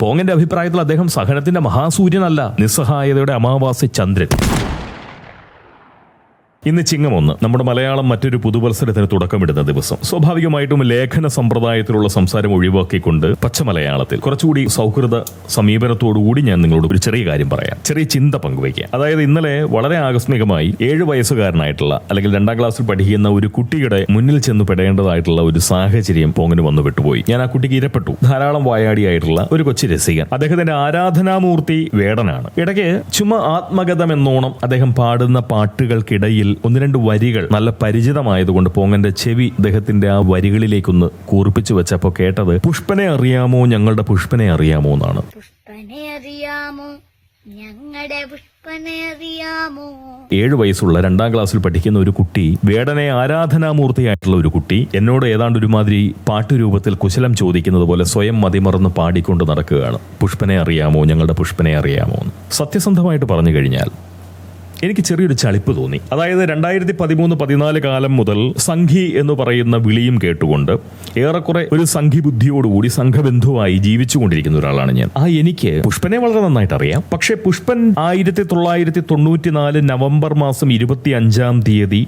പോങ്ങന്റെ അഭിപ്രായത്തിൽ അദ്ദേഹം സഹനത്തിന്റെ മഹാസൂര്യനല്ല നിസ്സഹായതയുടെ അമാവാസി ചന്ദ്രൻ. ഇന്ന് ചിങ്ങം ഒന്ന് നമ്മുടെ മലയാളം മറ്റൊരു പുതുവത്സരത്തിന് തുടക്കമിടുന്ന ദിവസം. സ്വാഭാവികമായിട്ടും ലേഖന സമ്പ്രദായത്തിലുള്ള സംസാരം ഒഴിവാക്കിക്കൊണ്ട് പച്ച മലയാളത്തിൽ കുറച്ചുകൂടി സൗഹൃദ സമീപനത്തോടുകൂടി ഞാൻ നിങ്ങളോട് ഒരു ചെറിയ കാര്യം പറയാം. ചെറിയ ചിന്ത പങ്കുവയ്ക്കാം. അതായത് ഇന്നലെ വളരെ ആകസ്മികമായി ഏഴ് വയസ്സുകാരനായിട്ടുള്ള അല്ലെങ്കിൽ രണ്ടാം ക്ലാസ്സിൽ പഠിക്കുന്ന ഒരു കുട്ടിയുടെ മുന്നിൽ ചെന്ന് പെടേണ്ടതായിട്ടുള്ള ഒരു സാഹചര്യം പോങ്ങിന് വന്നു വിട്ടുപോയി. ഞാൻ ആ കുട്ടിക്ക് ഇരപ്പെട്ടു. ധാരാളം വായാടിയായിട്ടുള്ള ഒരു കൊച്ചു രസികൻ. അദ്ദേഹത്തിന്റെ ആരാധനാമൂർത്തി വേടനാണ്. ഇടയ്ക്ക് ചുമ ആത്മഗതം എന്നോണം അദ്ദേഹം പാടുന്ന പാട്ടുകൾക്കിടയിൽ ഒന്ന് രണ്ട് വരികൾ നല്ല പരിചിതമായതുകൊണ്ട് പോങ്ങന്റെ ചെവി അദ്ദേഹത്തിന്റെ ആ വരികളിലേക്കൊന്ന് കൂർപ്പിച്ചു വെച്ചപ്പോ കേട്ടത് പുഷ്പനെ അറിയാമോ? ഞങ്ങളുടെ പുഷ്പനെ അറിയാമോ? എന്നാണ്. പുഷ്പനെ അറിയാമോ? ഞങ്ങളുടെ പുഷ്പനെ അറിയാമോ? ഏഴ് വയസ്സുള്ള രണ്ടാം ക്ലാസ്സിൽ പഠിക്കുന്ന ഒരു കുട്ടി വേടനെ ആരാധനാമൂർത്തിയായിട്ടുള്ള ഒരു കുട്ടി എന്നോട് ഏതാണ്ട് ഒരുമാതിരി പാട്ടുരൂപത്തിൽ കുശലം ചോദിക്കുന്നത് പോലെ സ്വയം മതിമറന്ന് പാടിക്കൊണ്ട് നടക്കുകയാണ്. പുഷ്പനെ അറിയാമോ? ഞങ്ങളുടെ പുഷ്പനെ അറിയാമോ? സത്യസന്ധമായിട്ട് പറഞ്ഞു കഴിഞ്ഞാൽ എനിക്ക് ചെറിയൊരു ചളിപ്പ് തോന്നി. അതായത് രണ്ടായിരത്തി പതിമൂന്ന് പതിനാല് കാലം മുതൽ സംഘി എന്ന് പറയുന്ന വിളിയും കേട്ടുകൊണ്ട് ഏറെക്കുറെ ഒരു സംഘി ബുദ്ധിയോടുകൂടി സംഘബന്ധുവായി ജീവിച്ചുകൊണ്ടിരിക്കുന്ന ഒരാളാണ് ഞാൻ. ആ എനിക്ക് പുഷ്പനെ വളരെ നന്നായിട്ട് അറിയാം. പക്ഷേ പുഷ്പൻ ആയിരത്തി തൊള്ളായിരത്തി തൊണ്ണൂറ്റിനാല് നവംബർ മാസം ഇരുപത്തി അഞ്ചാം തീയതി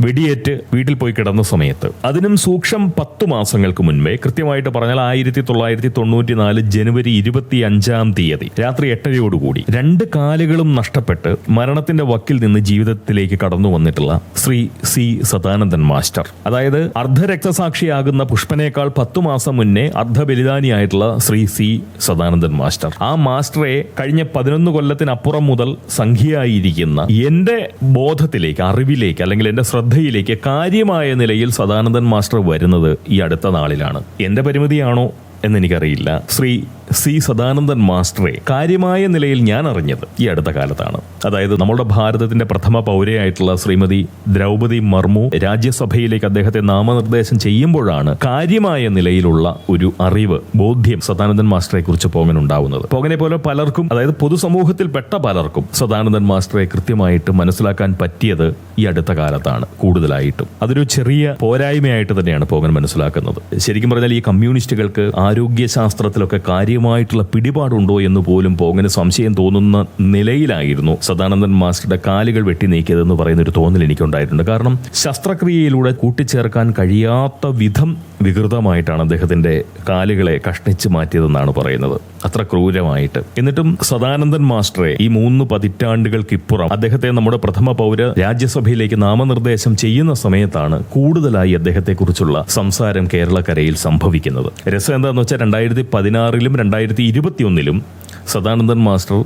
വെടിയേറ്റ് വീട്ടിൽ പോയി കിടന്ന സമയത്ത്. അതിനും സൂക്ഷം പത്തു മാസങ്ങൾക്ക് മുൻപേ കൃത്യമായിട്ട് പറഞ്ഞാൽ ആയിരത്തി തൊള്ളായിരത്തി തൊണ്ണൂറ്റി നാല് ജനുവരി ഇരുപത്തി അഞ്ചാം തീയതി രാത്രി എട്ടരയോടുകൂടി രണ്ട് കാലുകളും നഷ്ടപ്പെട്ട് മരണത്തിന്റെ വക്കിൽ നിന്ന് ജീവിതത്തിലേക്ക് കടന്നു വന്നിട്ടുള്ള ശ്രീ സി സദാനന്ദൻ മാസ്റ്റർ. അതായത് അർദ്ധരക്തസാക്ഷിയാകുന്ന പുഷ്പനേക്കാൾ പത്തു മാസം മുന്നേ അർദ്ധബലിദാനിയായിട്ടുള്ള ശ്രീ സി സദാനന്ദൻ മാസ്റ്റർ. ആ മാസ്റ്ററെ കഴിഞ്ഞ പതിനൊന്ന് കൊല്ലത്തിനപ്പുറം മുതൽ സംഖ്യയായിരിക്കുന്ന എന്റെ ബോധത്തിലേക്ക് അറിവിലേക്ക് അല്ലെങ്കിൽ എന്റെ ശ്രദ്ധയിലേക്ക് കാര്യമായ നിലയിൽ സദാനന്ദൻ മാസ്റ്റർ വരുന്നത് ഈ അടുത്ത നാളിലാണ്. എന്റെ പരിമിതിയാണോ? എന്നെനിക്കറിയില്ല. ശ്രീ സി സദാനന്ദൻ മാസ്റ്ററെ കാര്യമായ നിലയിൽ ഞാൻ അറിഞ്ഞത് ഈ അടുത്ത കാലത്താണ്. അതായത് നമ്മുടെ ഭാരതത്തിന്റെ പ്രഥമ പൗരയായിട്ടുള്ള ശ്രീമതി ദ്രൗപദി മർമു രാജ്യസഭയിലേക്ക് അദ്ദേഹത്തെ നാമനിർദ്ദേശം ചെയ്യുമ്പോഴാണ് കാര്യമായ നിലയിലുള്ള ഒരു അറിവ് ബോധ്യം സദാനന്ദൻ മാസ്റ്ററെ കുറിച്ച് ഉണ്ടാവുന്നത് പോകനെ പോലെ പലർക്കും അതായത് പൊതുസമൂഹത്തിൽ പെട്ട പലർക്കും സദാനന്ദൻ മാസ്റ്ററെ കൃത്യമായിട്ട് മനസ്സിലാക്കാൻ പറ്റിയത് ഈ അടുത്ത കാലത്താണ് കൂടുതലായിട്ടും. അതൊരു ചെറിയ പോരായ്മയായിട്ട് തന്നെയാണ് പോകൻ മനസ്സിലാക്കുന്നത്. ശരിക്കും പറഞ്ഞാൽ ഈ കമ്മ്യൂണിസ്റ്റുകൾക്ക് ആരോഗ്യശാസ്ത്രത്തിലൊക്കെ കാര്യമായിട്ടുള്ള പിടിപാടുണ്ടോ എന്ന് പോലും പോങ്ങന് സംശയം തോന്നുന്ന നിലയിലായിരുന്നു സദാനന്ദൻ മാസ്റ്ററുടെ കാലുകൾ വെട്ടി നീക്കിയതെന്ന് പറയുന്ന ഒരു തോന്നൽ എനിക്കുണ്ടായിട്ടുണ്ട്. കാരണം ശസ്ത്രക്രിയയിലൂടെ കൂട്ടിച്ചേർക്കാൻ കഴിയാത്ത വിധം വികൃതമായിട്ടാണ് അദ്ദേഹത്തിന്റെ കാലുകളെ കഷ്ണിച്ച് മാറ്റിയതെന്നാണ് പറയുന്നത്. അത്ര ക്രൂരമായിട്ട്. എന്നിട്ടും സദാനന്ദൻ മാസ്റ്ററെ ഈ മൂന്ന് പതിറ്റാണ്ടുകൾക്കിപ്പുറം അദ്ദേഹത്തെ നമ്മുടെ പ്രഥമ പൗര രാജ്യസഭയിലേക്ക് നാമനിർദ്ദേശം ചെയ്യുന്ന സമയത്താണ് കൂടുതലായി അദ്ദേഹത്തെക്കുറിച്ചുള്ള സംസാരം കേരളക്കരയിൽ സംഭവിക്കുന്നത്. രസം എന്താന്ന് വെച്ചാൽ രണ്ടായിരത്തി പതിനാറിലും രണ്ടായിരത്തി ഇരുപത്തിയൊന്നിലും സദാനന്ദൻ മാസ്റ്റർ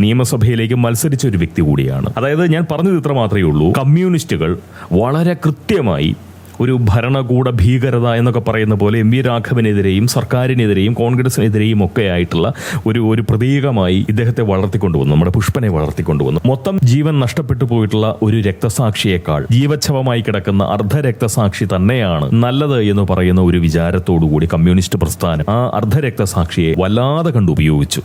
നിയമസഭയിലേക്ക് മത്സരിച്ച ഒരു വ്യക്തി കൂടിയാണ്. അതായത് ഞാൻ പറഞ്ഞത് ഇത്ര മാത്രമേ ഉള്ളൂ. കമ്മ്യൂണിസ്റ്റുകൾ വളരെ കൃത്യമായി ഒരു ഭരണകൂട ഭീകരത എന്നൊക്കെ പറയുന്ന പോലെ എം വി രാഘവനെതിരെയും സർക്കാരിനെതിരെയും കോൺഗ്രസിനെതിരെയും ഒക്കെ ആയിട്ടുള്ള ഒരു ഒരു പ്രതീകമായി ഇദ്ദേഹത്തെ വളർത്തിക്കൊണ്ടുവന്നു. നമ്മുടെ പുഷ്പനെ വളർത്തിക്കൊണ്ടുവന്നു. മൊത്തം ജീവൻ നഷ്ടപ്പെട്ടു പോയിട്ടുള്ള ഒരു രക്തസാക്ഷിയേക്കാൾ ജീവച്ഛവമായി കിടക്കുന്ന അർദ്ധ രക്തസാക്ഷി തന്നെയാണ് നല്ലത് എന്ന് പറയുന്ന ഒരു വിചാരത്തോടുകൂടി കമ്മ്യൂണിസ്റ്റ് പ്രസ്ഥാനം ആ അർദ്ധ രക്തസാക്ഷിയെ വല്ലാതെ കണ്ട് ഉപയോഗിച്ചു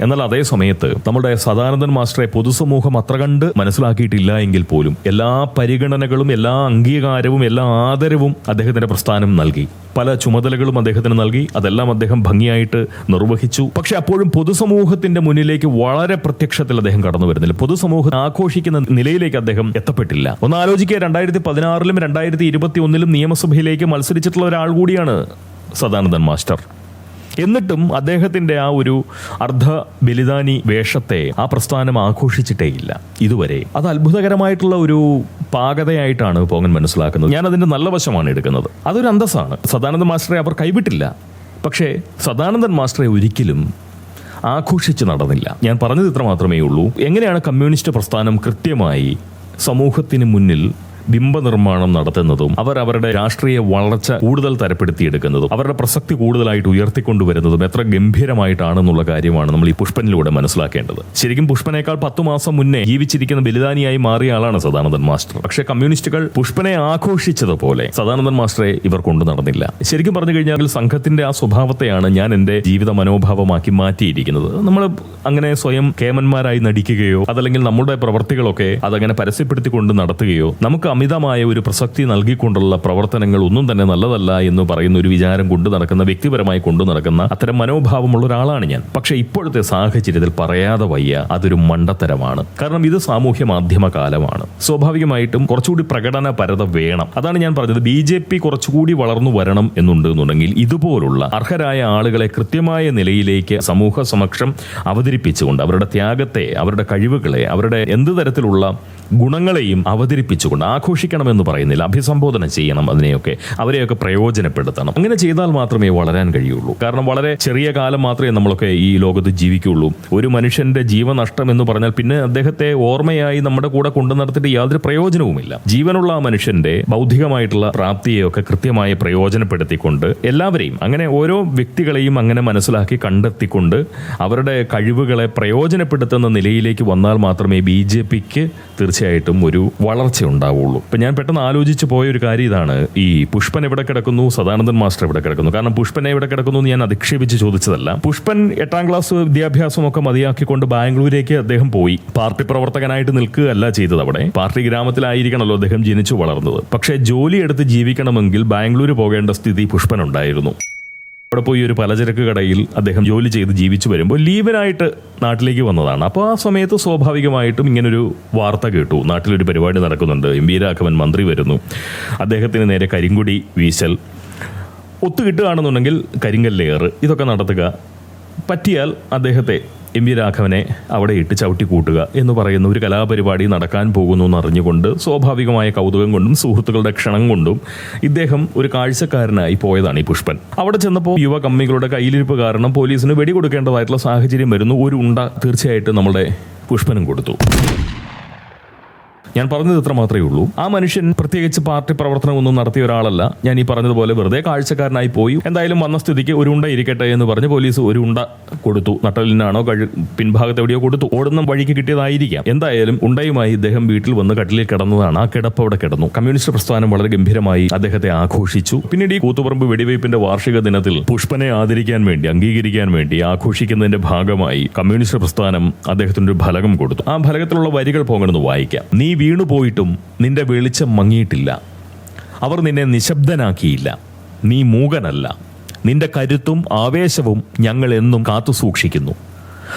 എന്നാൽ അതേ സമയത്ത് നമ്മുടെ സദാനന്ദൻ മാസ്റ്ററെ പൊതുസമൂഹം അത്ര കണ്ട് മനസ്സിലാക്കിയിട്ടില്ല എങ്കിൽ പോലും എല്ലാ പരിഗണനകളും എല്ലാ അംഗീകാരവും എല്ലാ ആദരവും അദ്ദേഹത്തിന്റെ പ്രസ്ഥാനം നൽകി. പല ചുമതലകളും അദ്ദേഹത്തിന് നൽകി. അതെല്ലാം അദ്ദേഹം ഭംഗിയായിട്ട് നിർവഹിച്ചു. പക്ഷെ അപ്പോഴും പൊതുസമൂഹത്തിന്റെ മുന്നിലേക്ക് വളരെ പ്രത്യക്ഷത്തിൽ അദ്ദേഹം കടന്നു വരുന്നില്ല. പൊതുസമൂഹം ആഘോഷിക്കുന്ന നിലയിലേക്ക് അദ്ദേഹം എത്തപ്പെട്ടില്ല. ഒന്ന് ആലോചിക്കുക രണ്ടായിരത്തി പതിനാറിലും രണ്ടായിരത്തി ഇരുപത്തി ഒന്നിലും നിയമസഭയിലേക്ക് മത്സരിച്ചിട്ടുള്ള ഒരാൾ കൂടിയാണ് സദാനന്ദൻ മാസ്റ്റർ. എന്നിട്ടും അദ്ദേഹത്തിന്റെ ആ ഒരു അർദ്ധ ബലിദാനി വേഷത്തെ ആ പ്രസ്ഥാനം ആഘോഷിച്ചിട്ടേയില്ല ഇതുവരെ. അത് അത്ഭുതകരമായിട്ടുള്ള ഒരു പാകതയായിട്ടാണ് പോങ്ങൻ മനസ്സിലാക്കുന്നത്. ഞാൻ അതിന്റെ നല്ല വശമാണ് എടുക്കുന്നത്. അതൊരു അന്തസ്സാണ്. സദാനന്ദ മാസ്റ്ററെ അവർ കൈവിട്ടില്ല. പക്ഷേ സദാനന്ദൻ മാസ്റ്ററെ ഒരിക്കലും ആഘോഷിച്ച് നടന്നില്ല. ഞാൻ പറഞ്ഞത് ഇത്ര മാത്രമേ ഉള്ളൂ എങ്ങനെയാണ് കമ്മ്യൂണിസ്റ്റ് പ്രസ്ഥാനം കൃത്യമായി സമൂഹത്തിന് മുന്നിൽ ബിംബനിർമ്മാണം നടത്തുന്നതും അവർ അവരുടെ രാഷ്ട്രീയ വളർച്ച കൂടുതൽ തരപ്പെടുത്തിയെടുക്കുന്നതും അവരുടെ പ്രസക്തി കൂടുതലായിട്ട് ഉയർത്തിക്കൊണ്ടുവരുന്നതും എത്ര ഗംഭീരമായിട്ടാണെന്നുള്ള കാര്യമാണ് നമ്മൾ ഈ പുഷ്പനിലൂടെ മനസ്സിലാക്കേണ്ടത്. ശരിക്കും പുഷ്പനേക്കാൾ പത്തു മാസം മുന്നേ ജീവിച്ചിരിക്കുന്ന ബലിദാനിയായി മാറിയ ആളാണ് സദാനന്ദൻ മാസ്റ്റർ. പക്ഷേ കമ്മ്യൂണിസ്റ്റുകൾ പുഷ്പനെ ആഘോഷിച്ചതുപോലെ സദാനന്ദൻ മാസ്റ്ററെ ഇവർ കൊണ്ടു നടന്നില്ല. ശരിക്കും പറഞ്ഞു കഴിഞ്ഞാൽ സംഘത്തിന്റെ ആ സ്വഭാവത്തെയാണ് ഞാൻ എന്റെ ജീവിത മനോഭാവമാക്കി മാറ്റിയിരിക്കുന്നത്. നമ്മൾ അങ്ങനെ സ്വയം കേമന്മാരായി നടിക്കുകയോ അതല്ലെങ്കിൽ നമ്മുടെ പ്രവർത്തികളൊക്കെ അതങ്ങനെ പരസ്യപ്പെടുത്തിക്കൊണ്ട് നടത്തുകയോ നമുക്ക് അമിതമായ ഒരു പ്രസക്തി നൽകിക്കൊണ്ടുള്ള പ്രവർത്തനങ്ങൾ ഒന്നും തന്നെ നല്ലതല്ല എന്ന് പറയുന്ന ഒരു വിചാരം കൊണ്ടു നടക്കുന്ന വ്യക്തിപരമായി കൊണ്ടു നടക്കുന്ന അത്തരം മനോഭാവമുള്ള ഒരാളാണ് ഞാൻ. പക്ഷേ ഇപ്പോഴത്തെ സാഹചര്യത്തിൽ പറയാതെ വയ്യ അതൊരു മണ്ടത്തരമാണ്. കാരണം ഇത് സാമൂഹ്യ മാധ്യമ കാലമാണ്. സ്വാഭാവികമായിട്ടും കുറച്ചുകൂടി പ്രകടന പരത വേണം. അതാണ് ഞാൻ പറഞ്ഞത്. ബി ജെ പി കുറച്ചുകൂടി വളർന്നു വരണം എന്നുണ്ടെന്നുണ്ടെങ്കിൽ ഇതുപോലുള്ള അർഹരായ ആളുകളെ കൃത്യമായ നിലയിലേക്ക് സമൂഹ സമക്ഷം അവതരിപ്പിച്ചുകൊണ്ട് അവരുടെ ത്യാഗത്തെ അവരുടെ കഴിവുകളെ അവരുടെ എന്ത് തരത്തിലുള്ള ഗുണങ്ങളെയും അവതരിപ്പിച്ചുകൊണ്ട് ആഘോഷിക്കണമെന്ന് പറയുന്നില്ല. അഭിസംബോധന ചെയ്യണം അതിനെയൊക്കെ അവരെയൊക്കെ പ്രയോജനപ്പെടുത്തണം. അങ്ങനെ ചെയ്താൽ മാത്രമേ വളരാൻ കഴിയുള്ളൂ. കാരണം വളരെ ചെറിയ കാലം മാത്രമേ നമ്മളൊക്കെ ഈ ലോകത്ത് ജീവിക്കുള്ളൂ. ഒരു മനുഷ്യന്റെ ജീവനഷ്ടം എന്ന് പറഞ്ഞാൽ പിന്നെ അദ്ദേഹത്തെ ഓർമ്മയായി നമ്മുടെ കൂടെ കൊണ്ടു നടത്തിയിട്ട് യാതൊരു പ്രയോജനവുമില്ല. ജീവനുള്ള ആ മനുഷ്യന്റെ ബൗദ്ധികമായിട്ടുള്ള പ്രാപ്തിയെയൊക്കെ കൃത്യമായി പ്രയോജനപ്പെടുത്തിക്കൊണ്ട് എല്ലാവരെയും അങ്ങനെ ഓരോ വ്യക്തികളെയും അങ്ങനെ മനസ്സിലാക്കി കണ്ടെത്തിക്കൊണ്ട് അവരുടെ കഴിവുകളെ പ്രയോജനപ്പെടുത്തുന്ന നിലയിലേക്ക് വന്നാൽ മാത്രമേ ബി ജെ പിക്ക് തീർച്ചയായിട്ടും ഒരു വളർച്ച ഉണ്ടാവുള്ളൂ. ഇപ്പൊ ഞാൻ പെട്ടെന്ന് ആലോചിച്ച് പോയ ഒരു കാര്യം ഇതാണ്. ഈ പുഷ്പൻ എവിടെ കിടക്കുന്നു? സദാനന്ദൻ മാസ്റ്റർ എവിടെ കിടക്കുന്നു? കാരണം പുഷ്പനെ എവിടെ കിടക്കുന്നു എന്ന് ഞാൻ അധിക്ഷേപിച്ച് ചോദിച്ചതല്ല. പുഷ്പൻ എട്ടാം ക്ലാസ് വിദ്യാഭ്യാസം ഒക്കെ മതിയാക്കിക്കൊണ്ട് ബാംഗ്ലൂരേക്ക് അദ്ദേഹം പോയി. പാർട്ടി പ്രവർത്തകനായിട്ട് നിൽക്കുകയല്ല ചെയ്തത് അവിടെ. പാർട്ടി ഗ്രാമത്തിലായിരിക്കണമല്ലോ അദ്ദേഹം ജനിച്ചു വളർന്നത്. പക്ഷേ ജോലി എടുത്ത് ജീവിക്കണമെങ്കിൽ ബാംഗ്ലൂർ പോകേണ്ട സ്ഥിതി പുഷ്പനുണ്ടായിരുന്നു. അവിടെ പോയി ഒരു പലചരക്ക് കടയിൽ അദ്ദേഹം ജോലി ചെയ്ത് ജീവിച്ചു വരുമ്പോൾ ലീവനായിട്ട് നാട്ടിലേക്ക് വന്നതാണ്. അപ്പോൾ ആ സമയത്ത് സ്വാഭാവികമായിട്ടും ഇങ്ങനൊരു വാർത്ത കേട്ടു. നാട്ടിലൊരു പരിപാടി നടക്കുന്നുണ്ട്. എം വി രാഘവൻ മന്ത്രി വരുന്നു. അദ്ദേഹത്തിന് നേരെ കരിങ്കുടി വീശൽ. ഒത്തുകിട്ടുകയാണെന്നുണ്ടെങ്കിൽ കരിങ്കല്ലേറ്. ഇതൊക്കെ നടത്തുക. പറ്റിയാൽ അദ്ദേഹത്തെ എം വി രാഘവനെ അവിടെ ഇട്ട് ചവിട്ടി കൂട്ടുക എന്ന് പറയുന്ന ഒരു കലാപരിപാടി നടക്കാൻ പോകുന്നു എന്നറിഞ്ഞുകൊണ്ട് സ്വാഭാവികമായ കൗതുകം കൊണ്ടും സുഹൃത്തുക്കളുടെ ക്ഷണം കൊണ്ടും ഇദ്ദേഹം ഒരു കാഴ്ചക്കാരനായി പോയതാണ് ഈ പുഷ്പൻ. അവിടെ ചെന്നപ്പോൾ യുവ കമ്മികളുടെ കയ്യിലിരിപ്പ് കാരണം പോലീസിന് വെടികൊടുക്കേണ്ടതായിട്ടുള്ള സാഹചര്യം വരുന്നു. ഒരു ഉണ്ട തീർച്ചയായിട്ടും നമ്മുടെ പുഷ്പനും കൊടുത്തു. ഞാൻ പറഞ്ഞത് ഇത്ര മാത്രമേ ഉള്ളൂ. ആ മനുഷ്യൻ പ്രത്യേകിച്ച് പാർട്ടി പ്രവർത്തനമൊന്നും നടത്തിയ ഒരാളല്ല. ഞാൻ ഈ പറഞ്ഞതുപോലെ വെറുതെ കാഴ്ചക്കാരനായി പോയി. എന്തായാലും വന്ന സ്ഥിതിക്ക് ഒരു ഉണ്ട ഇരിക്കട്ടെ എന്ന് പറഞ്ഞ് പോലീസ് ഒരു ഉണ്ട കൊടുത്തു. നട്ടലിനാണോ കഴി പിൻഭാഗത്ത് എവിടെയോ കൊടുത്തു. ഓടുന്ന വഴിക്ക് കിട്ടിയതായിരിക്കാം. എന്തായാലും ഉണ്ടയുമായി ഇദ്ദേഹം വീട്ടിൽ വന്ന് കട്ടിലിൽ കിടന്നതാണ്. ആ കിടപ്പ് അവിടെ കിടന്നു. കമ്മ്യൂണിസ്റ്റ് പ്രസ്ഥാനം വളരെ ഗംഭീരമായി അദ്ദേഹത്തെ ആഘോഷിച്ചു. പിന്നീട് ഈ കൂത്തുപറമ്പ് വെടിവയ്പ്പിന്റെ വാർഷിക ദിനത്തിൽ പുഷ്പനെ ആദരിക്കാൻ വേണ്ടി അംഗീകരിക്കാൻ വേണ്ടി ആഘോഷിക്കുന്നതിന്റെ ഭാഗമായി കമ്മ്യൂണിസ്റ്റ് പ്രസ്ഥാനം അദ്ദേഹത്തിന് ഒരു ഫലകം കൊടുത്തു. ആ ഫലകത്തിലുള്ള വരികൾ പോകണമെന്ന് വായിക്കാം. നീ വീണു പോയിട്ടും നിന്റെ വെളിച്ചം മങ്ങിയിട്ടില്ല. അവർ നിന്നെ നിശബ്ദനാക്കിയില്ല. നീ മൂകനല്ല. നിന്റെ കരുത്തും ആവേശവും ഞങ്ങൾ എന്നും കാത്തു സൂക്ഷിക്കുന്നു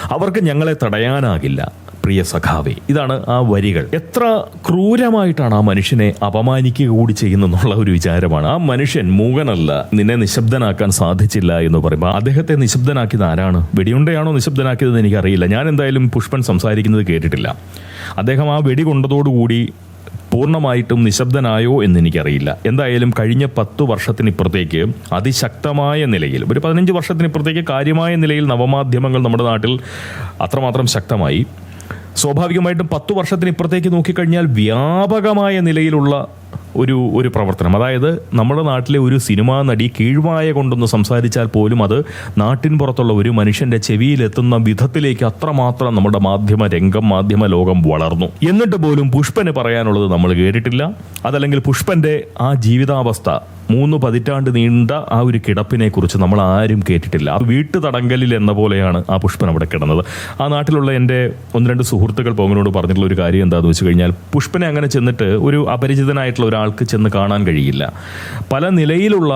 അവർക്ക് ഞങ്ങളെ തടയാനാകില്ല പ്രിയ സഖാവേ. ഇതാണ് ആ വരികൾ. എത്ര ക്രൂരമായിട്ടാണ് ആ മനുഷ്യനെ അപമാനിക്കുക കൂടി ചെയ്യുന്നെന്നുള്ള ഒരു വിചാരമാണ്. ആ മനുഷ്യൻ മൂകനല്ല നിന്നെ നിശബ്ദനാക്കാൻ സാധിച്ചില്ല എന്ന് പറയുമ്പോൾ അദ്ദേഹത്തെ നിശബ്ദനാക്കിയത് ആരാണ്? വെടിയുണ്ടയാണോ നിശബ്ദനാക്കിയതെന്ന് എനിക്കറിയില്ല. ഞാൻ എന്തായാലും പുഷ്പൻ സംസാരിക്കുന്നത് കേട്ടിട്ടില്ല. അദ്ദേഹം ആ വെടി കൊണ്ടതോടുകൂടി പൂർണമായിട്ടും നിശബ്ദനായോ എന്ന് എനിക്കറിയില്ല എന്തായാലും കഴിഞ്ഞ പത്തു വർഷത്തിനിപ്പുറത്തേക്ക് അതിശക്തമായ നിലയിൽ ഒരു പതിനഞ്ച് വർഷത്തിനിപ്പുറത്തേക്ക് കാര്യമായ നിലയിൽ നവമാധ്യമങ്ങൾ നമ്മുടെ നാട്ടിൽ അത്രമാത്രം ശക്തമായി. സ്വാഭാവികമായിട്ടും പത്തു വർഷത്തിനിപ്പുറത്തേക്ക് നോക്കിക്കഴിഞ്ഞാൽ വ്യാപകമായ നിലയിലുള്ള ഒരു ഒരു പ്രവർത്തനം. അതായത് നമ്മുടെ നാട്ടിലെ ഒരു സിനിമാ നടി കീഴ്വായ കൊണ്ടൊന്ന് സംസാരിച്ചാൽ പോലും അത് നാട്ടിൻ പുറത്തുള്ള ഒരു മനുഷ്യന്റെ ചെവിയിലെത്തുന്ന വിധത്തിലേക്ക് അത്രമാത്രം നമ്മുടെ മാധ്യമ രംഗം മാധ്യമ ലോകം വളർന്നു. എന്നിട്ട് പോലും പുഷ്പന് പറയാനുള്ളത് നമ്മൾ കേട്ടിട്ടില്ല. അതല്ലെങ്കിൽ പുഷ്പന്റെ ആ ജീവിതാവസ്ഥ മൂന്ന് പതിറ്റാണ്ട് നീണ്ട ആ ഒരു കിടപ്പിനെ കുറിച്ച് നമ്മൾ ആരും കേട്ടിട്ടില്ല. വീട്ടു തടങ്കലിൽ എന്ന പോലെയാണ് ആ പുഷ്പൻ അവിടെ കിടന്നത്. ആ നാട്ടിലുള്ള എന്റെ ഒന്ന് രണ്ട് സുഹൃത്തുക്കൾ പോങ്ങനോട് പറഞ്ഞിട്ടുള്ള ഒരു കാര്യം എന്താണെന്ന് വെച്ച് കഴിഞ്ഞാൽ പുഷ്പനെ അങ്ങനെ ചെന്നിട്ട് ഒരു അപരിചിതനായിട്ടുള്ള ഒരാൾക്ക് ചെന്ന് കാണാൻ കഴിയില്ല. പല നിലയിലുള്ള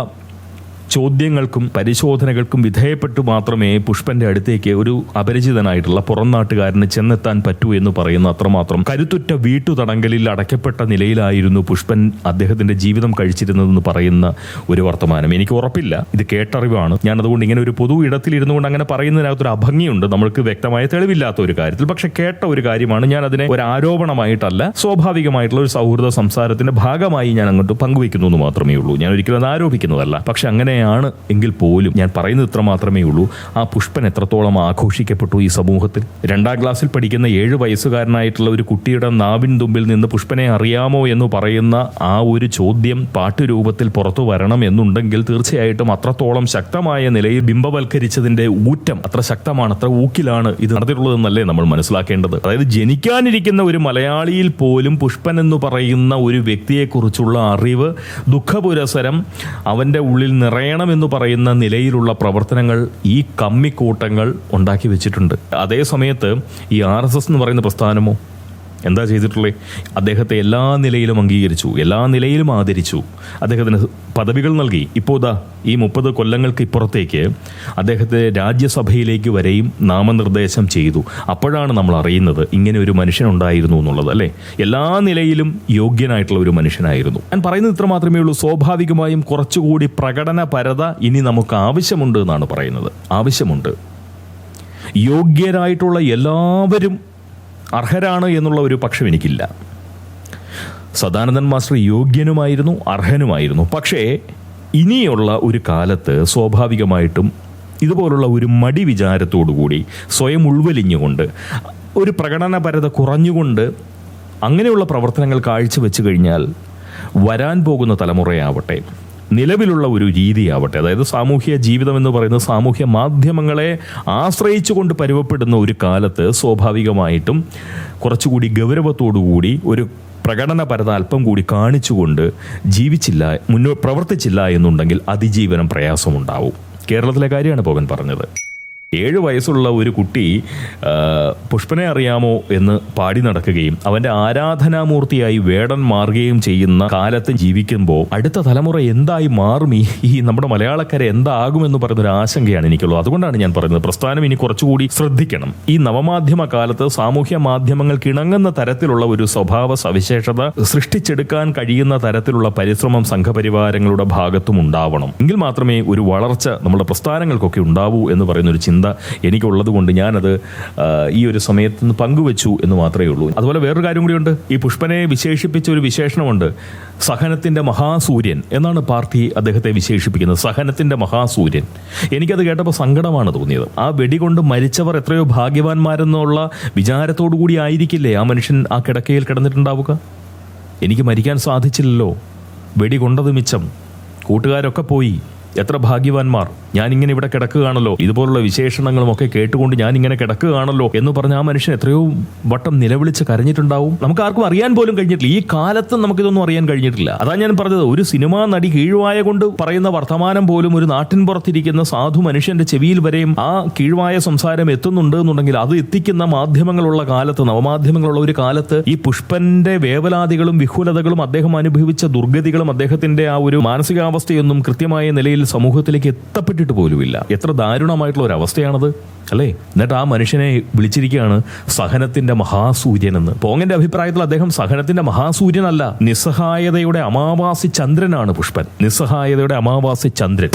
ചോദ്യങ്ങൾക്കും പരിശോധനകൾക്കും വിധേയപ്പെട്ടു മാത്രമേ പുഷ്പന്റെ അടുത്തേക്ക് ഒരു അപരിചിതനായിട്ടുള്ള പുറം നാട്ടുകാരന് ചെന്നെത്താൻ പറ്റൂ എന്ന് പറയുന്ന അത്രമാത്രം കരുത്തുറ്റ വീട്ടു തടങ്കലിൽ അടയ്ക്കപ്പെട്ട നിലയിലായിരുന്നു പുഷ്പൻ അദ്ദേഹത്തിന്റെ ജീവിതം കഴിച്ചിരുന്നതെന്ന് പറയുന്ന ഒരു വർത്തമാനം. എനിക്ക് ഉറപ്പില്ല. ഇത് കേട്ടറിവാണ്. ഞാൻ അതുകൊണ്ട് ഇങ്ങനെ ഒരു പൊതു ഇടത്തിൽ ഇരുന്നുകൊണ്ട് അങ്ങനെ പറയുന്നതിനകത്തൊരു അഭംഗിയുണ്ട്. നമ്മൾക്ക് വ്യക്തമായ തെളിവില്ലാത്ത ഒരു കാര്യത്തിൽ. പക്ഷെ കേട്ട ഒരു കാര്യമാണ്. ഞാൻ അതിനെ ഒരു ആരോപണമായിട്ടല്ല സ്വാഭാവികമായിട്ടുള്ള ഒരു സൗഹൃദ സംസാരത്തിന്റെ ഭാഗമായി ഞാൻ അങ്ങോട്ട് പങ്കുവയ്ക്കുന്നു എന്ന് മാത്രമേ ഉള്ളൂ. ഞാൻ ഒരിക്കലും അത് ആരോപിക്കുന്നതല്ല. പക്ഷെ അങ്ങനെയാണ് എങ്കിൽ പോലും ഞാൻ പറയുന്നത് ഇത്ര മാത്രമേ ഉള്ളൂ. ആ പുഷ്പൻ എത്രത്തോളം ആഘോഷിക്കപ്പെട്ടു ഈ സമൂഹത്തിൽ? രണ്ടാം ക്ലാസ്സിൽ പഠിക്കുന്ന ഏഴ് വയസ്സുകാരനായിട്ടുള്ള ഒരു കുട്ടിയുടെ നാവിൻ തുമ്പിൽ നിന്ന് പുഷ്പനെ അറിയാമോ എന്ന് പറയുന്ന ആ ഒരു ചോദ്യം പാട്ടുരൂപത്തിൽ പുറത്തു വരണം എന്നുണ്ടെങ്കിൽ തീർച്ചയായിട്ടും അത്രത്തോളം ശക്തമായ നിലയിൽ ബിംബവൽക്കരിച്ചതിന്റെ ഊറ്റം അത്ര ശക്തമാണ് അത്ര ഊക്കിലാണ് ഇത് നടത്തിയിട്ടുള്ളതെന്നല്ലേ നമ്മൾ മനസ്സിലാക്കേണ്ടത്. അതായത് ജനിക്കാനിരിക്കുന്ന ഒരു മലയാളിയിൽ പോലും പുഷ്പൻ എന്ന് പറയുന്ന ഒരു വ്യക്തിയെക്കുറിച്ചുള്ള അറിവ് ദുഃഖപുരസരം അവന്റെ ഉള്ളിൽ നിറയണമെന്ന് പറയുന്ന നിലയിലുള്ള പ്രവർത്തനങ്ങൾ ഈ കമ്മിക്കൂട്ടങ്ങൾ ഉണ്ടാക്കി വെച്ചിട്ടുണ്ട്. അതേ സമയത്ത് ഈ ആർ എന്ന് പറയുന്ന പ്രസ്ഥാനമോ എന്താ ചെയ്തിട്ടുള്ളത് അദ്ദേഹത്തെ എല്ലാ നിലയിലും അംഗീകരിച്ചു എല്ലാ നിലയിലും ആദരിച്ചു. അദ്ദേഹത്തിന് പദവികൾ നൽകി. ഇപ്പോൾ ഇതാ ഈ മുപ്പത് കൊല്ലങ്ങൾക്ക് ഇപ്പുറത്തേക്ക് അദ്ദേഹത്തെ രാജ്യസഭയിലേക്ക് വരെയും നാമനിർദ്ദേശം ചെയ്തു. അപ്പോഴാണ് നമ്മൾ അറിയുന്നത് ഇങ്ങനെ ഒരു മനുഷ്യനുണ്ടായിരുന്നു എന്നുള്ളത് അല്ലേ? എല്ലാ നിലയിലും യോഗ്യനായിട്ടുള്ള ഒരു മനുഷ്യനായിരുന്നു. ഞാൻ പറയുന്നത് ഇത്ര മാത്രമേ ഉള്ളൂ. സ്വാഭാവികമായും കുറച്ചുകൂടി പ്രകടന പരത ഇനി നമുക്ക് ആവശ്യമുണ്ട് എന്നാണ് പറയുന്നത്. ആവശ്യമുണ്ട്. യോഗ്യരായിട്ടുള്ള എല്ലാവരും അർഹരാണ് എന്നുള്ള ഒരു പക്ഷം എനിക്കില്ല. സദാനന്ദൻ മാസ്റ്റർ യോഗ്യനുമായിരുന്നു അർഹനുമായിരുന്നു. പക്ഷേ ഇനിയുള്ള ഒരു കാലത്ത് സ്വാഭാവികമായിട്ടും ഇതുപോലുള്ള ഒരു മടി വിചാരത്തോടുകൂടി സ്വയം ഉൾവലിഞ്ഞുകൊണ്ട് ഒരു പ്രകടനപരത കുറഞ്ഞുകൊണ്ട് അങ്ങനെയുള്ള പ്രവർത്തനങ്ങൾ കാഴ്ചവെച്ച് കഴിഞ്ഞാൽ വരാൻ പോകുന്ന തലമുറയാവട്ടെ നിലവിലുള്ള ഒരു രീതിയാവട്ടെ. അതായത് സാമൂഹ്യ ജീവിതം എന്ന് പറയുന്ന സാമൂഹ്യ മാധ്യമങ്ങളെ ആശ്രയിച്ചുകൊണ്ട് പരുവപ്പെടുന്ന ഒരു കാലത്ത് സ്വാഭാവികമായിട്ടും കുറച്ചുകൂടി ഗൗരവത്തോടുകൂടി ഒരു പ്രകടനപരത അല്പം കൂടി കാണിച്ചുകൊണ്ട് ജീവിച്ചില്ല മുന്നോ പ്രവർത്തിച്ചില്ല എന്നുണ്ടെങ്കിൽ അതിജീവനം പ്രയാസമുണ്ടാവും. കേരളത്തിലെ കാര്യമാണ് പോകൻ പറഞ്ഞത്. ഏഴ് വയസ്സുള്ള ഒരു കുട്ടി പുഷ്പനെ അറിയാമോ എന്ന് പാടി നടക്കുകയും അവന്റെ ആരാധനാമൂർത്തിയായി വേടൻ മാറുകയും ചെയ്യുന്ന കാലത്ത് ജീവിക്കുമ്പോൾ അടുത്ത തലമുറ എന്തായി മാറും? ഈ നമ്മുടെ മലയാളക്കര എന്താകുമെന്ന് പറയുന്നൊരു ആശങ്കയാണ് എനിക്കുള്ളത്. അതുകൊണ്ടാണ് ഞാൻ പറയുന്നത്. പ്രസ്ഥാനം ഇനി കുറച്ചുകൂടി ശ്രദ്ധിക്കണം. ഈ നവമാധ്യമ കാലത്ത് സാമൂഹ്യ മാധ്യമങ്ങൾ കിണങ്ങുന്ന തരത്തിലുള്ള ഒരു സ്വഭാവ സവിശേഷത സൃഷ്ടിച്ചെടുക്കാൻ കഴിയുന്ന തരത്തിലുള്ള പരിശ്രമം സംഘപരിവാരങ്ങളുടെ ഭാഗത്തും ഉണ്ടാവണം. എങ്കിൽ മാത്രമേ ഒരു വളർച്ച നമ്മുടെ പ്രസ്ഥാനങ്ങൾക്കൊക്കെ ഉണ്ടാവൂ എന്ന് പറയുന്ന ഒരു ചിന്ത എനിക്കുള്ളത് കൊണ്ട് ഞാനത് ഈ ഒരു സമയത്ത് നിന്ന് പങ്കുവെച്ചു എന്ന് മാത്രമേ ഉള്ളൂ. അതുപോലെ വേറൊരു കാര്യം കൂടിയുണ്ട്. ഈ പുഷ്പനെ വിശേഷിപ്പിച്ച ഒരു വിശേഷണമുണ്ട്. സഹനത്തിന്റെ മഹാസൂര്യൻ എന്നാണ് പാർട്ടി അദ്ദേഹത്തെ വിശേഷിപ്പിക്കുന്നത്. സഹനത്തിന്റെ മഹാസൂര്യൻ. എനിക്കത് കേട്ടപ്പോൾ സങ്കടമാണ് തോന്നിയത്. ആ വെടികൊണ്ട് മരിച്ചവർ എത്രയോ ഭാഗ്യവാന്മാരെന്നുള്ള വിചാരത്തോടു കൂടി ആയിരിക്കില്ലേ ആ മനുഷ്യൻ ആ കിടക്കയിൽ കിടന്നിട്ടുണ്ടാവുക? എനിക്ക് മരിക്കാൻ സാധിച്ചില്ലല്ലോ. വെടി കൊണ്ടത് മിച്ചം. കൂട്ടുകാരൊക്കെ പോയി. എത്ര ഭാഗ്യവാന്മാർ. ഞാനിങ്ങനെ ഇവിടെ കിടക്കുകയാണല്ലോ. ഇതുപോലുള്ള വിശേഷണങ്ങളും ഒക്കെ കേട്ടുകൊണ്ട് ഞാൻ ഇങ്ങനെ കിടക്കുകയാണല്ലോ എന്ന് പറഞ്ഞ ആ മനുഷ്യൻ എത്രയോ വട്ടം നിലവിളിച്ച് കരഞ്ഞിട്ടുണ്ടാവും. നമുക്ക് ആർക്കും അറിയാൻ പോലും കഴിഞ്ഞിട്ടില്ല. ഈ കാലത്ത് നമുക്കിതൊന്നും അറിയാൻ കഴിഞ്ഞിട്ടില്ല. അതാ ഞാൻ പറഞ്ഞത്. ഒരു സിനിമാ നടി കീഴ്വായ കൊണ്ട് പറയുന്ന വർത്തമാനം പോലും ഒരു നാട്ടിൻ പുറത്തിരിക്കുന്ന സാധു മനുഷ്യന്റെ ചെവിയിൽ വരെയും ആ കീഴ്വായ സംസാരം എത്തുന്നുണ്ട് എന്നുണ്ടെങ്കിൽ അത് എത്തിക്കുന്ന മാധ്യമങ്ങളുള്ള കാലത്ത് നവമാധ്യമങ്ങളുള്ള ഒരു കാലത്ത് ഈ പുഷ്പന്റെ വേവലാതികളും വിഹുലതകളും അദ്ദേഹം അനുഭവിച്ച ദുർഗതികളും അദ്ദേഹത്തിന്റെ ആ ഒരു മാനസികാവസ്ഥയൊന്നും കൃത്യമായ നിലയിൽ സമൂഹത്തിലേക്ക് എത്തപ്പെട്ടിട്ട് പോലുമില്ല. എത്ര ദാരുണമായിട്ടുള്ള ഒരു അവസ്ഥയാണത് അല്ലേ? എന്നിട്ട് ആ മനുഷ്യനെ വിളിച്ചിരിക്കുകയാണ് സഹനത്തിന്റെ മഹാസൂര്യൻ എന്ന് പോങ്ങന്റെ അഭിപ്രായത്തിൽ അദ്ദേഹം സഹനത്തിന്റെ മഹാസൂര്യനല്ല നിസ്സഹായതയുടെ അമാവാസി ചന്ദ്രനാണ് പുഷ്പൻ. നിസ്സഹായതയുടെ അമാവാസി ചന്ദ്രൻ.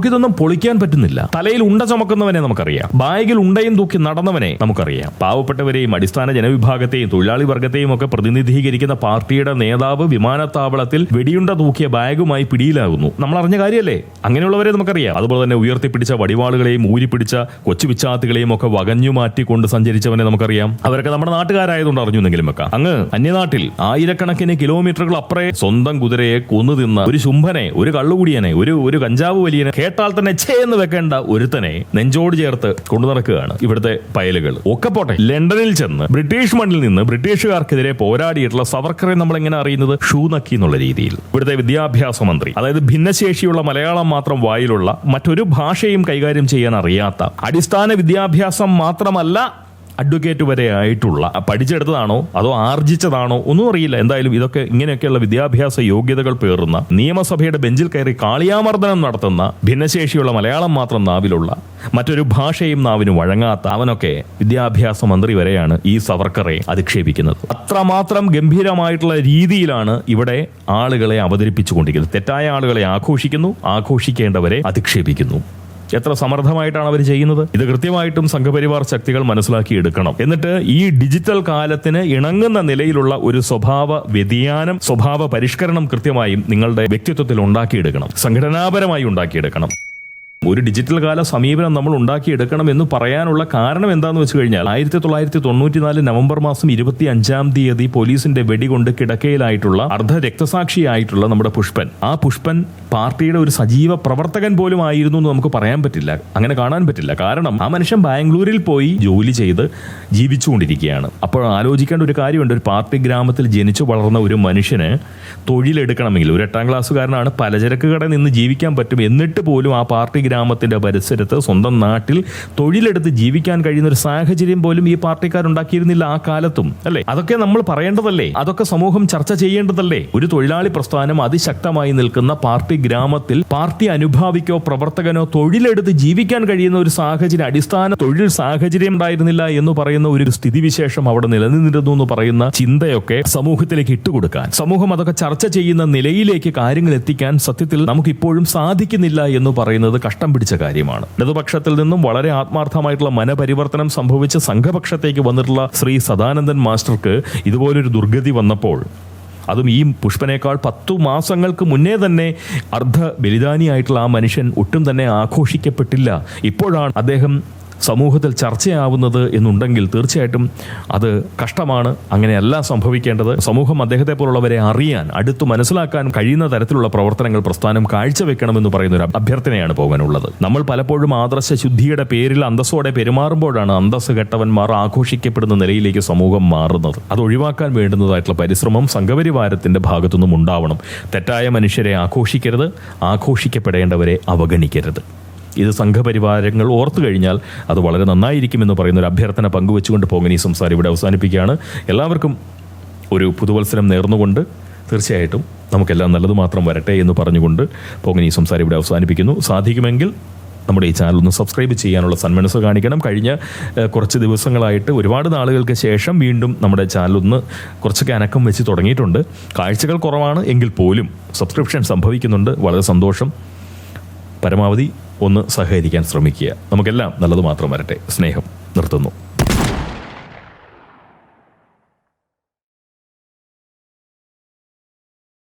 നമുക്കിതൊന്നും പൊളിക്കാൻ പറ്റുന്നില്ല. തലയിൽ ഉണ്ട ചുമക്കുന്നവനെ നമുക്കറിയാം. ബാഗിൽ ഉണ്ടയും തൂക്കി നടന്നവനെ നമുക്കറിയാം. പാവപ്പെട്ടവരെയും അടിസ്ഥാന ജനവിഭാഗത്തെയും തൊഴിലാളി വർഗത്തെയും ഒക്കെ പ്രതിനിധീകരിക്കുന്ന പാർട്ടിയുടെ നേതാവ് വിമാനത്താവളത്തിൽ വെടിയുണ്ട തൂക്കിയ ബാഗുമായി പിടിയിലാകുന്നു. നമ്മൾ അറിഞ്ഞ കാര്യമല്ലേ അങ്ങനെയുള്ളവരെ നമുക്കറിയാം. അതുപോലെ തന്നെ ഉയർത്തിപ്പിടിച്ച വടിവാളുകളെയും ഊരിപ്പിടിച്ച കൊച്ചു പിച്ചാത്തുകളെയും ഒക്കെ വകഞ്ഞു മാറ്റിക്കൊണ്ട് സഞ്ചരിച്ചവനെ നമുക്കറിയാം. അവരൊക്കെ നമ്മുടെ നാട്ടുകാരായതുകൊണ്ട് അറിഞ്ഞുവെങ്കിലും വെക്കാം അങ്ങ് അന്യനാട്ടിൽ ആയിരക്കണക്കിന് കിലോമീറ്ററുകൾ അപ്പുറേ സ്വന്തം കുതിരയെ കൊന്നു തിന്ന ഒരു ശുംഭനെ ഒരു കള്ളുകുടിയനെ ഒരു ഒരു കഞ്ചാവ് വലിയനെ കേട്ടാൽ തന്നെ ഛേ വെക്കേണ്ട ഒരുത്തനെ നെഞ്ചോട് ചേർത്ത് കൊണ്ടു നടക്കുകയാണ് ഇവിടുത്തെ പയലുകൾ. ഒക്കെ പോട്ടെ ലണ്ടനിൽ ചെന്ന് ബ്രിട്ടീഷ് മണ്ണിൽ നിന്ന് ബ്രിട്ടീഷുകാർക്കെതിരെ പോരാടിയിട്ടുള്ള സവർക്കറെ നമ്മൾ എങ്ങനെ അറിയുന്നത്? ഷൂ നക്കി എന്നുള്ള രീതിയിൽ. ഇവിടുത്തെ വിദ്യാഭ്യാസ മന്ത്രി. അതായത് ഭിന്നശേഷിയുള്ള മലയാളം മാത്രം വായിലുള്ള മറ്റൊരു ഭാഷയും കൈകാര്യം ചെയ്യാൻ അറിയാത്ത അടിസ്ഥാന വിദ്യാഭ്യാസം മാത്രമല്ല അഡ്വക്കേറ്റ് വരെ ആയിട്ടുള്ള പഠിച്ചെടുത്തതാണോ അതോ ആർജിച്ചതാണോ ഒന്നും അറിയില്ല. എന്തായാലും ഇതൊക്കെ ഇങ്ങനെയൊക്കെയുള്ള വിദ്യാഭ്യാസ യോഗ്യതകൾ പേറുന്ന നിയമസഭയുടെ ബെഞ്ചിൽ കയറി കാളിയാമർദ്ദനം നടത്തുന്ന ഭിന്നശേഷിയുള്ള മലയാളം മാത്രം നാവിലുള്ള മറ്റൊരു ഭാഷയും നാവിന് വഴങ്ങാത്ത അവനൊക്കെ വിദ്യാഭ്യാസ മന്ത്രി വരെയാണ് ഈ സവർക്കറെ അധിക്ഷേപിക്കുന്നത്. അത്രമാത്രം ഗംഭീരമായിട്ടുള്ള രീതിയിലാണ് ഇവിടെ ആളുകളെ അവതരിപ്പിച്ചുകൊണ്ടിരിക്കുന്നത്. തെറ്റായ ആളുകളെ ആഘോഷിക്കുന്നു ആഘോഷിക്കേണ്ടവരെ അധിക്ഷേപിക്കുന്നു. എത്ര സമർത്ഥമായിട്ടാണ് അവർ ചെയ്യുന്നത്? ഇത് കൃത്യമായിട്ടും സംഘപരിവാർ ശക്തികൾ മനസ്സിലാക്കി എടുക്കണം എന്നിട്ട് ഈ ഡിജിറ്റൽ കാലത്തിന് ഇണങ്ങുന്ന നിലയിലുള്ള ഒരു സ്വഭാവ വ്യതിയാനം സ്വഭാവ പരിഷ്കരണം കൃത്യമായും നിങ്ങളുടെ വ്യക്തിത്വത്തിൽ ഉണ്ടാക്കിയെടുക്കണം. സംഘടനാപരമായി ഉണ്ടാക്കിയെടുക്കണം. ഒരു ഡിജിറ്റൽ കാല സമീപനം നമ്മൾ ഉണ്ടാക്കിയെടുക്കണം എന്ന് പറയാനുള്ള കാരണം എന്താണെന്ന് വെച്ച് കഴിഞ്ഞാൽ ആയിരത്തി തൊള്ളായിരത്തി തൊണ്ണൂറ്റിനാല് നവംബർ മാസം ഇരുപത്തി അഞ്ചാം തീയതി പോലീസിന്റെ വെടികൊണ്ട് കിടക്കയിലായിട്ടുള്ള അർദ്ധ രക്തസാക്ഷിയായിട്ടുള്ള നമ്മുടെ പുഷ്പൻ. ആ പുഷ്പൻ പാർട്ടിയുടെ ഒരു സജീവ പ്രവർത്തകൻ പോലും ആയിരുന്നു എന്ന് നമുക്ക് പറയാൻ പറ്റില്ല. അങ്ങനെ കാണാൻ പറ്റില്ല. കാരണം ആ മനുഷ്യൻ ബാംഗ്ലൂരിൽ പോയി ജോലി ചെയ്ത് ജീവിച്ചുകൊണ്ടിരിക്കുകയാണ്. അപ്പോൾ ആലോചിക്കേണ്ട ഒരു കാര്യമുണ്ട്. ഒരു പാർട്ടി ഗ്രാമത്തിൽ ജനിച്ചു വളർന്ന ഒരു മനുഷ്യന് തൊഴിലെടുക്കണമെങ്കിൽ ഒരു എട്ടാം ക്ലാസ്സുകാരനാണ് പലചരക്ക് കടയിൽ നിന്ന് ജീവിക്കാൻ പറ്റും എന്നിട്ട് പോലും ആ പാർട്ടി ഗ്രാമത്തിന്റെ പരിസരത്ത് സ്വന്തം നാട്ടിൽ തൊഴിലെടുത്ത് ജീവിക്കാൻ കഴിയുന്ന ഒരു സാഹചര്യം പോലും ഈ പാർട്ടിക്കാരുണ്ടാക്കിയിരുന്നില്ല ആ കാലത്തും അല്ലേ? അതൊക്കെ നമ്മൾ പറയേണ്ടതല്ലേ? അതൊക്കെ സമൂഹം ചർച്ച ചെയ്യേണ്ടതല്ലേ? ഒരു തൊഴിലാളി പ്രസ്ഥാനം അതിശക്തമായി നിൽക്കുന്ന പാർട്ടി ഗ്രാമത്തിൽ പാർട്ടി അനുഭാവിക്കോ പ്രവർത്തകനോ തൊഴിലെടുത്ത് ജീവിക്കാൻ കഴിയുന്ന ഒരു സാഹചര്യം അടിസ്ഥാന തൊഴിൽ സാഹചര്യം ഉണ്ടായിരുന്നില്ല എന്ന് പറയുന്ന ഒരു സ്ഥിതിവിശേഷം അവിടെ നിലനിന്നിരുന്നു എന്ന് പറയുന്ന ചിന്തയൊക്കെ സമൂഹത്തിലേക്ക് ഇട്ടുകൊടുക്കാൻ സമൂഹം അതൊക്കെ ചർച്ച ചെയ്യുന്ന നിലയിലേക്ക് കാര്യങ്ങൾ എത്തിക്കാൻ സത്യത്തിൽ നമുക്ക് ഇപ്പോഴും സാധിക്കുന്നില്ല എന്ന് പറയുന്നത് കഷ്ടം പിടിച്ച കാര്യമാണ്. ഇടതുപക്ഷത്തിൽ നിന്നും വളരെ ആത്മാർത്ഥമായിട്ടുള്ള മനപരിവർത്തനം സംഭവിച്ച് സംഘപക്ഷത്തേക്ക് വന്നിട്ടുള്ള ശ്രീ സദാനന്ദൻ മാസ്റ്റർക്ക് ഇതുപോലൊരു ദുർഗതി വന്നപ്പോൾ അതും ഈ പുഷ്പനേക്കാൾ പത്തു മാസങ്ങൾക്ക് മുന്നേ തന്നെ അർദ്ധ ബലിദാനിയായിട്ടുള്ള ആ മനുഷ്യൻ ഒട്ടും തന്നെ ആഘോഷിക്കപ്പെട്ടില്ല. ഇപ്പോഴാണ് അദ്ദേഹം സമൂഹത്തിൽ ചർച്ചയാവുന്നത് എന്നുണ്ടെങ്കിൽ തീർച്ചയായിട്ടും അത് കഷ്ടമാണ്. അങ്ങനെയല്ല സംഭവിക്കേണ്ടത്. സമൂഹം അദ്ദേഹത്തെ പോലുള്ളവരെ അറിയാൻ അടുത്തു മനസ്സിലാക്കാൻ കഴിയുന്ന തരത്തിലുള്ള പ്രവർത്തനങ്ങൾ പ്രസ്ഥാനം കാഴ്ചവെക്കണമെന്ന് പറയുന്ന ഒരു അഭ്യർത്ഥനയാണ് പോകാനുള്ളത്. നമ്മൾ പലപ്പോഴും ആദർശ ശുദ്ധിയുടെ പേരിൽ അന്തസ്സോടെ പെരുമാറുമ്പോഴാണ് അന്തസ് ഘട്ടവന്മാർ ആഘോഷിക്കപ്പെടുന്ന നിലയിലേക്ക് സമൂഹം മാറുന്നത്. അത് ഒഴിവാക്കാൻ വേണ്ടുന്നതായിട്ടുള്ള പരിശ്രമം സംഘപരിവാരത്തിന്റെ ഭാഗത്തുനിന്നും ഉണ്ടാവണം. തെറ്റായ മനുഷ്യരെ ആഘോഷിക്കരുത് ആഘോഷിക്കപ്പെടേണ്ടവരെ അവഗണിക്കരുത്. ഇത് സംഘപരിവാരങ്ങൾ ഓർത്തു കഴിഞ്ഞാൽ അത് വളരെ നന്നായിരിക്കുമെന്ന് പറയുന്ന ഒരു അഭ്യർത്ഥന പങ്കുവെച്ചുകൊണ്ട് പോകനി സംസാരം ഇവിടെ അവസാനിപ്പിക്കുകയാണ്. എല്ലാവർക്കും ഒരു പുതുവത്സരം നേർന്നുകൊണ്ട് തീർച്ചയായിട്ടും നമുക്കെല്ലാം നല്ലത് മാത്രം വരട്ടെ എന്ന് പറഞ്ഞുകൊണ്ട് പോകനി സംസാരം ഇവിടെ അവസാനിപ്പിക്കുന്നു. സാധിക്കുമെങ്കിൽ നമ്മുടെ ഈ ചാനൽ ഒന്ന് സബ്സ്ക്രൈബ് ചെയ്യാനുള്ള സന്മനസ് കാണിക്കണം. കഴിഞ്ഞ കുറച്ച് ദിവസങ്ങളായിട്ട് ഒരുപാട് നാളുകൾക്ക് ശേഷം വീണ്ടും നമ്മുടെ ചാനൽ ഒന്ന് കുറച്ചൊക്കെ അനക്കം വെച്ച് തുടങ്ങിയിട്ടുണ്ട്. കാഴ്ചകൾ കുറവാണ് എങ്കിൽ പോലും സബ്സ്ക്രിപ്ഷൻ സംഭവിക്കുന്നുണ്ട്. വളരെ സന്തോഷം. പരമാവധി ഒന്ന് സഹകരിക്കാൻ ശ്രമിക്കുക. നമുക്കെല്ലാം നല്ലത് മാത്രം വരട്ടെ. സ്നേഹം നിർത്തുന്നു.